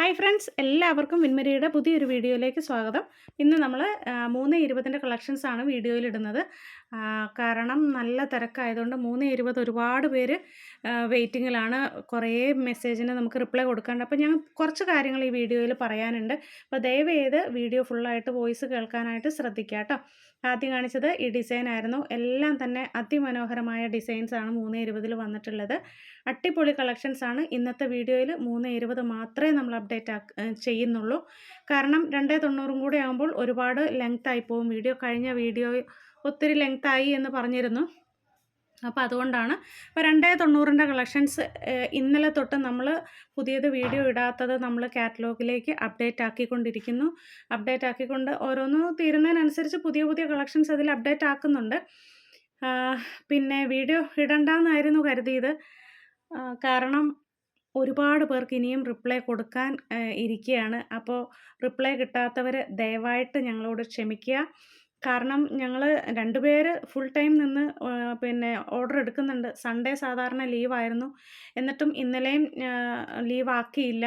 Hi friends എല്ലാവർക്കും വിൻമരിയുടെ പുതിയൊരു വീഡിയോയിലേക്ക് സ്വാഗതം. ഇന്ന് നമ്മൾ മൂന്ന് ഇരുപതിന്റെ കളക്ഷൻസാണ് വീഡിയോയിലിടുന്നത്. കാരണം നല്ല തിരക്കായതുകൊണ്ട് മൂന്ന് ഇരുപത് ഒരുപാട് പേര് വെയിറ്റിങ്ങിലാണ്. കുറേ മെസ്സേജിന് നമുക്ക് റിപ്ലൈ കൊടുക്കാണ്ട് അപ്പോൾ ഞാൻ കുറച്ച് കാര്യങ്ങൾ ഈ വീഡിയോയിൽ പറയാനുണ്ട്. അപ്പോൾ ദയവ് ചെയ്ത് വീഡിയോ ഫുള്ളായിട്ട് വോയിസ് കേൾക്കാനായിട്ട് ശ്രദ്ധിക്കുക കേട്ടോ ആദ്യം കാണിച്ചത് ഈ ഡിസൈൻ ആയിരുന്നു. എല്ലാം തന്നെ അതിമനോഹരമായ ഡിസൈൻസ് ആണ് മൂന്ന് ഇരുപതിൽ വന്നിട്ടുള്ളത്. അട്ടിപ്പൊളി കളക്ഷൻസ് ആണ്. ഇന്നത്തെ വീഡിയോയിൽ മൂന്ന് ഇരുപത് മാത്രമേ നമ്മൾ അപ്ഡേറ്റ് ചെയ്യുന്നുള്ളൂ. കാരണം രണ്ടേ തൊണ്ണൂറും കൂടെ ആകുമ്പോൾ ഒരുപാട് ലെങ്ത് ആയി പോകും വീഡിയോ കഴിഞ്ഞ വീഡിയോ ഒത്തിരി ലെങ്ത് ആയി എന്ന് പറഞ്ഞിരുന്നു. അപ്പോൾ അതുകൊണ്ടാണ് അപ്പോൾ രണ്ടേ തൊണ്ണൂറിന്റെ കളക്ഷൻസ് ഇന്നലെ തൊട്ട് നമ്മൾ പുതിയത് വീഡിയോ ഇടാത്തത് നമ്മൾ കാറ്റലോഗിലേക്ക് അപ്ഡേറ്റ് ആക്കിക്കൊണ്ടിരിക്കുന്നു. അപ്ഡേറ്റ് ആക്കിക്കൊണ്ട് ഓരോന്ന് തീരുന്നതിനനുസരിച്ച് പുതിയ പുതിയ കളക്ഷൻസ് അതിൽ അപ്ഡേറ്റ് ആക്കുന്നുണ്ട്. പിന്നെ വീഡിയോ ഇടണ്ടെന്നായിരുന്നു കരുതിയത്. കാരണം ഒരുപാട് പേർക്ക് ഇനിയും റിപ്ലൈ കൊടുക്കാൻ ഇരിക്കുകയാണ്. അപ്പോൾ റിപ്ലൈ കിട്ടാത്തവർ ദയവായിട്ട് ഞങ്ങളോട് ക്ഷമിക്കുക. കാരണം ഞങ്ങൾ രണ്ടുപേര് ഫുൾ ടൈം നിന്ന് പിന്നെ ഓർഡർ എടുക്കുന്നുണ്ട്. സൺഡേ സാധാരണ ലീവായിരുന്നു എന്നിട്ടും ഇന്നലെയും ലീവാക്കിയില്ല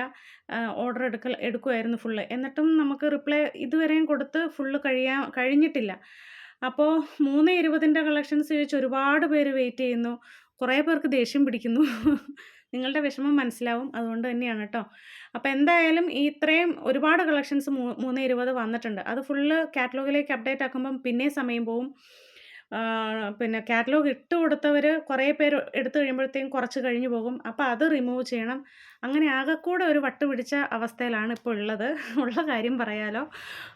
ഓർഡർ എടുക്കൽ എടുക്കുമായിരുന്നു ഫുള്ള് എന്നിട്ടും നമുക്ക് റിപ്ലൈ ഇതുവരെയും കൊടുത്ത് ഫുള്ള് കഴിയാൻ കഴിഞ്ഞിട്ടില്ല. അപ്പോൾ മൂന്ന് ഇരുപതിന്റെ കളക്ഷൻസ് ചോദിച്ച് ഒരുപാട് പേര് വെയിറ്റ് ചെയ്യുന്നു. കുറേ പേർക്ക് ദേഷ്യം പിടിക്കുന്നു. നിങ്ങളുടെ വിഷമം മനസ്സിലാവും. അതുകൊണ്ട് തന്നെയാണ് കേട്ടോ. അപ്പോൾ എന്തായാലും ഈ ഇത്രയും ഒരുപാട് കളക്ഷൻസ് മൂന്ന് ഇരുപത് വന്നിട്ടുണ്ട്. അത് ഫുള്ള് കാറ്റലോഗിലേക്ക് അപ്ഡേറ്റ് ആക്കുമ്പം പിന്നെ സമയം പോവും. പിന്നെ കാറ്റലോഗ് ഇട്ട് കൊടുത്തവർ കുറേ പേര് എടുത്തു കഴിയുമ്പോഴത്തേക്കും കുറച്ച് കഴിഞ്ഞ് പോകും. അപ്പോൾ അത് റിമൂവ് ചെയ്യണം. അങ്ങനെ ആകെക്കൂടെ ഒരു വട്ട് പിടിച്ച അവസ്ഥയിലാണ് ഇപ്പോൾ ഉള്ളത്. ഉള്ള കാര്യം പറയാലോ.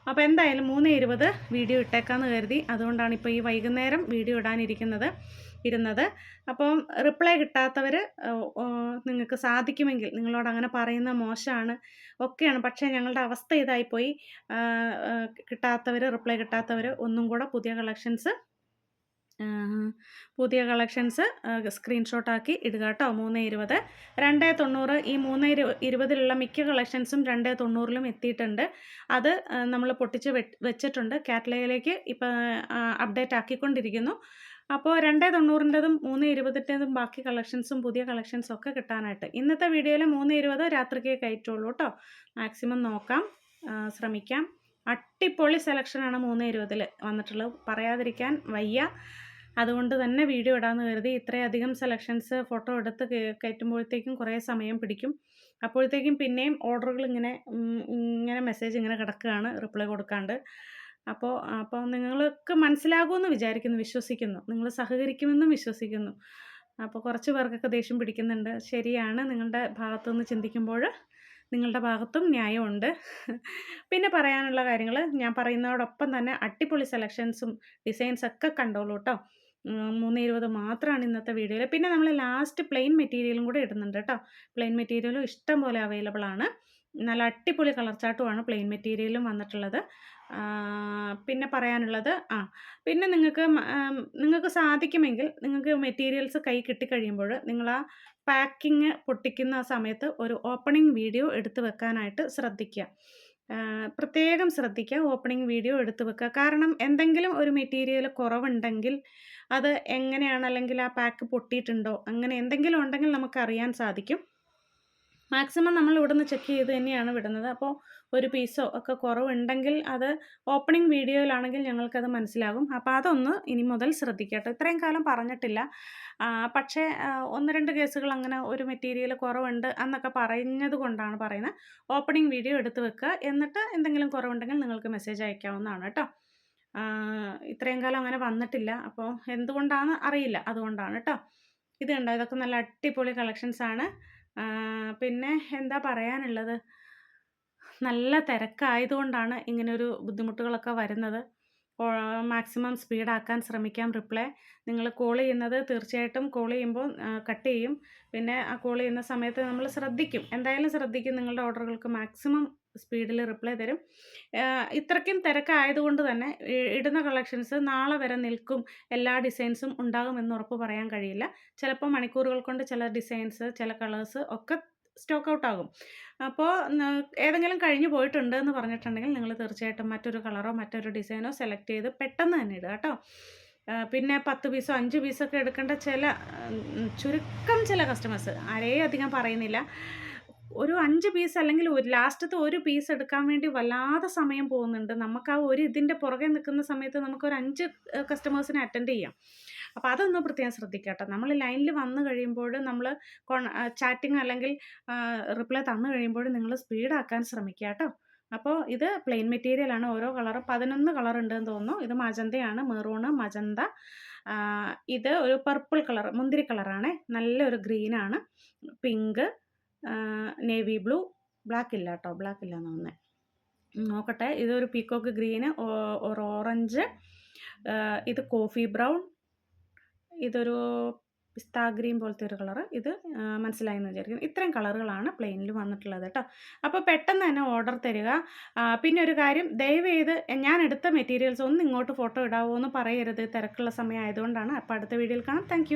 അപ്പോൾ എന്തായാലും മൂന്ന് ഇരുപത് വീഡിയോ ഇട്ടേക്കാന്ന് കരുതി. അതുകൊണ്ടാണ് ഇപ്പോൾ ഈ വൈകുന്നേരം വീഡിയോ ഇടാനിരിക്കുന്നത് ഇരുന്നത്. അപ്പോൾ റിപ്ലൈ കിട്ടാത്തവർ നിങ്ങൾക്ക് സാധിക്കുമെങ്കിൽ നിങ്ങളോട് അങ്ങനെ പറയുന്ന മോശമാണ് ഒക്കെയാണ്. പക്ഷേ ഞങ്ങളുടെ അവസ്ഥ ഇതായിപ്പോയി. കിട്ടാത്തവർ റിപ്ലൈ കിട്ടാത്തവർ ഒന്നും കൂടെ പുതിയ കളക്ഷൻസ് പുതിയ കളക്ഷൻസ് സ്ക്രീൻഷോട്ടാക്കി ഇടുക കേട്ടോ. മൂന്ന് ഇരുപത്. രണ്ട് തൊണ്ണൂറ്. ഈ മൂന്ന് ഇരു ഇരുപതിലുള്ള മിക്ക കളക്ഷൻസും രണ്ട് തൊണ്ണൂറിലും എത്തിയിട്ടുണ്ട്. അത് നമ്മൾ പൊട്ടിച്ച് വെച്ചിട്ടുണ്ട്. കാറ്റലയിലേക്ക് ഇപ്പം അപ്ഡേറ്റ് ആക്കിക്കൊണ്ടിരിക്കുന്നു. അപ്പോൾ രണ്ട് തൊണ്ണൂറിന്റെതും മൂന്ന് ഇരുപതിന്റെതും ബാക്കി കളക്ഷൻസും പുതിയ കളക്ഷൻസും ഒക്കെ കിട്ടാനായിട്ട്. ഇന്നത്തെ വീഡിയോയിൽ മൂന്ന് ഇരുപത് രാത്രിക്ക് കയറ്റുള്ളൂ കേട്ടോ. മാക്സിമം നോക്കാം ശ്രമിക്കാം. അട്ടിപ്പൊളി സെലക്ഷനാണ് മൂന്ന് ഇരുപതിൽ വന്നിട്ടുള്ളത്. പറയാതിരിക്കാൻ വയ്യ. അതുകൊണ്ട് തന്നെ വീഡിയോ ഇടാമെന്ന് കരുതി ഇത്രയധികം സെലക്ഷൻസ് ഫോട്ടോ എടുത്ത് കയറ്റുമ്പോഴത്തേക്കും കുറേ സമയം പിടിക്കും. അപ്പോഴത്തേക്കും പിന്നെയും ഓർഡറുകൾ ഇങ്ങനെ ഇങ്ങനെ മെസ്സേജ് ഇങ്ങനെ കിടക്കുകയാണ് റിപ്ലൈ കൊടുക്കാണ്ട്. അപ്പോൾ അപ്പോൾ നിങ്ങൾക്ക് മനസ്സിലാകുമെന്ന് വിചാരിക്കുന്നു വിശ്വസിക്കുന്നു. നിങ്ങൾ സഹകരിക്കുമെന്നും വിശ്വസിക്കുന്നു. അപ്പോൾ കുറച്ച് പേർക്കൊക്കെ ദേഷ്യം പിടിക്കുന്നുണ്ട്. ശരിയാണ് നിങ്ങളുടെ ഭാഗത്തുനിന്ന് ചിന്തിക്കുമ്പോൾ. നിങ്ങളുടെ ഭാഗത്തും ന്യായമുണ്ട്. പിന്നെ പറയാനുള്ള കാര്യങ്ങൾ ഞാൻ പറയുന്നതോടൊപ്പം തന്നെ അടിപൊളി സെലക്ഷൻസും ഡിസൈൻസ് ഒക്കെ കണ്ടോളൂ കേട്ടോ മൂന്ന് ഇരുപത് മാത്രമാണ് ഇന്നത്തെ വീഡിയോയിൽ പിന്നെ നമ്മൾ ലാസ്റ്റ് പ്ലെയിൻ മെറ്റീരിയലും കൂടെ ഇടുന്നുണ്ട് കേട്ടോ പ്ലെയിൻ മെറ്റീരിയലും ഇഷ്ടം പോലെ അവൈലബിൾ ആണ് നല്ല അടിപൊളി കളർ ചാട്ടുമാണ് പ്ലെയിൻ മെറ്റീരിയലും വന്നിട്ടുള്ളത്. പിന്നെ പറയാനുള്ളത് ആ പിന്നെ നിങ്ങൾക്ക് നിങ്ങൾക്ക് സാധിക്കുമെങ്കിൽ നിങ്ങൾക്ക് മെറ്റീരിയൽസ് കൈ കിട്ടിക്കഴിയുമ്പോൾ നിങ്ങൾ ആ പാക്കിങ് പൊട്ടിക്കുന്ന സമയത്ത് ഒരു ഓപ്പണിംഗ് വീഡിയോ എടുത്തു വെക്കാനായിട്ട് ശ്രദ്ധിക്കുക. പ്രത്യേകം ശ്രദ്ധിക്കുക ഓപ്പണിംഗ് വീഡിയോ എടുത്തു വെക്കുക. കാരണം എന്തെങ്കിലും ഒരു മെറ്റീരിയൽ കുറവുണ്ടെങ്കിൽ അത് എങ്ങനെയാണ് അല്ലെങ്കിൽ ആ പാക്ക് പൊട്ടിയിട്ടുണ്ടോ അങ്ങനെ എന്തെങ്കിലും ഉണ്ടെങ്കിൽ നമുക്കറിയാൻ സാധിക്കും. മാക്സിമം നമ്മൾ ഇവിടുന്ന് ചെക്ക് ചെയ്ത് തന്നെയാണ് വിടുന്നത്. അപ്പോൾ ഒരു പീസോ ഒക്കെ കുറവുണ്ടെങ്കിൽ അത് ഓപ്പണിംഗ് വീഡിയോയിലാണെങ്കിൽ ഞങ്ങൾക്കത് മനസ്സിലാകും. അപ്പോൾ അതൊന്ന് ഇനി മുതൽ ശ്രദ്ധിക്കട്ടെ. ഇത്രയും കാലം പറഞ്ഞിട്ടില്ല. പക്ഷേ ഒന്ന് രണ്ട് കേസുകൾ അങ്ങനെ ഒരു മെറ്റീരിയൽ കുറവുണ്ട് എന്നൊക്കെ പറഞ്ഞത് കൊണ്ടാണ് പറയുന്നത്. ഓപ്പണിംഗ് വീഡിയോ എടുത്ത് വെക്കുക എന്നിട്ട് എന്തെങ്കിലും കുറവുണ്ടെങ്കിൽ നിങ്ങൾക്ക് മെസ്സേജ് അയക്കാവുന്നതാണ് കേട്ടോ. ഇത്രയും കാലം അങ്ങനെ വന്നിട്ടില്ല. അപ്പോൾ എന്തുകൊണ്ടാണ് അറിയില്ല. അതുകൊണ്ടാണ് കേട്ടോ. ഇത് കണ്ടോ? ഇതൊക്കെ നല്ല അടിപൊളി കളക്ഷൻസ് ആണ്. പിന്നെ എന്താ പറയാനുള്ളത്? നല്ല തിരക്കായതുകൊണ്ടാണ് ഇങ്ങനൊരു ബുദ്ധിമുട്ടുകളൊക്കെ വരുന്നത്. മാക്സിമം സ്പീഡാക്കാൻ ശ്രമിക്കാം റിപ്ലൈ. നിങ്ങൾ കോൾ ചെയ്യുന്നത് തീർച്ചയായിട്ടും കോൾ ചെയ്യുമ്പോൾ കട്ട് ചെയ്യും. പിന്നെ ആ കോൾ ചെയ്യുന്ന സമയത്ത് നമ്മൾ ശ്രദ്ധിക്കും. എന്തായാലും ശ്രദ്ധിക്കും നിങ്ങളുടെ ഓർഡറുകൾക്ക് മാക്സിമം സ്പീഡിൽ റിപ്ലൈ തരും. ഇത്രയ്ക്കും തിരക്കായതുകൊണ്ട് തന്നെ ഇടുന്ന കളക്ഷൻസ് നാളെ വരെ നിൽക്കും. എല്ലാ ഡിസൈൻസും ഉണ്ടാകും എന്ന് ഉറപ്പ് പറയാൻ കഴിയില്ല. ചിലപ്പോൾ മണിക്കൂറുകൾ കൊണ്ട് ചില ഡിസൈൻസ് ചില കളേഴ്സ് ഒക്കെ സ്റ്റോക്ക് ഔട്ട് ആകും. അപ്പോൾ ഏതെങ്കിലും കഴിഞ്ഞു പോയിട്ടുണ്ട് എന്ന് പറഞ്ഞിട്ടുണ്ടെങ്കിൽ നിങ്ങൾ തീർച്ചയായിട്ടും മറ്റൊരു കളറോ മറ്റൊരു ഡിസൈനോ സെലക്ട് ചെയ്ത് പെട്ടെന്ന് തന്നെ ഇടുക കേട്ടോ. പിന്നെ പത്ത് പീസോ അഞ്ച് പീസൊക്കെ എടുക്കേണ്ട ചില ചുരുക്കം ചില കസ്റ്റമേഴ്സ് ആരെയും അധികം പറയുന്നില്ല. ഒരു അഞ്ച് പീസ് അല്ലെങ്കിൽ ഒരു ലാസ്റ്റത്തെ ഒരു പീസ് എടുക്കാൻ വേണ്ടി വല്ലാതെ സമയം പോകുന്നുണ്ട്. നമുക്ക് ആ ഒരു ഇതിന്റെ പുറകെ നിൽക്കുന്ന സമയത്ത് നമുക്ക് ഒരു അഞ്ച് കസ്റ്റമേഴ്സിനെ അറ്റൻഡ് ചെയ്യാം. അപ്പോൾ അതൊന്ന് പ്രത്യേകം ശ്രദ്ധിക്കട്ടെ നമ്മൾ ലൈനിൽ വന്നു കഴിയുമ്പോൾ നമ്മൾ ചാറ്റിംഗ് അല്ലെങ്കിൽ റിപ്ലൈ തന്നു കഴിയുമ്പോൾ നിങ്ങൾ സ്പീഡാക്കാൻ ശ്രമിക്കുക കേട്ടോ. അപ്പോൾ ഇത് പ്ലെയിൻ മെറ്റീരിയൽ ആണ് ഓരോ കളറും 11 കളർ ഉണ്ടെന്ന് തോന്നുന്നു. ഇത് മജന്തയാണ്. മെറൂണ്, മജന്ത ഇത് ഒരു പർപ്പിൾ കളർ മുന്തിരി കളറാണ് നല്ലൊരു ഗ്രീനാണ്. പിങ്ക് നേവി ബ്ലൂ ബ്ലാക്ക് ഇല്ല കേട്ടോ. ബ്ലാക്ക് ഇല്ലാന്ന് തോന്നുന്നത് നോക്കട്ടെ. ഇതൊരു പീക്കോക്ക് ഗ്രീന്, ഒരു ഓറഞ്ച് ഇത് കോഫി ബ്രൗൺ ഇതൊരു പിസ്താ ഗ്രീൻ പോലത്തെ ഒരു കളറ്. ഇത് മനസ്സിലായി എന്ന് വിചാരിക്കുന്നു. ഇത്രയും കളറുകളാണ് പ്ലെയിനിൽ വന്നിട്ടുള്ളത് കേട്ടോ. അപ്പോൾ പെട്ടെന്ന് തന്നെ ഓർഡർ തരിക. പിന്നെ ഒരു കാര്യം ദയവേത് ഞാൻ എടുത്ത മെറ്റീരിയൽസ് ഒന്ന് ഇങ്ങോട്ട് ഫോട്ടോ ഇടാവോ എന്ന് പറയരുത്. തിരക്കുള്ള സമയം ആയതുകൊണ്ടാണ്. അപ്പോൾ അടുത്ത വീഡിയോയിൽ കാണാം. താങ്ക്.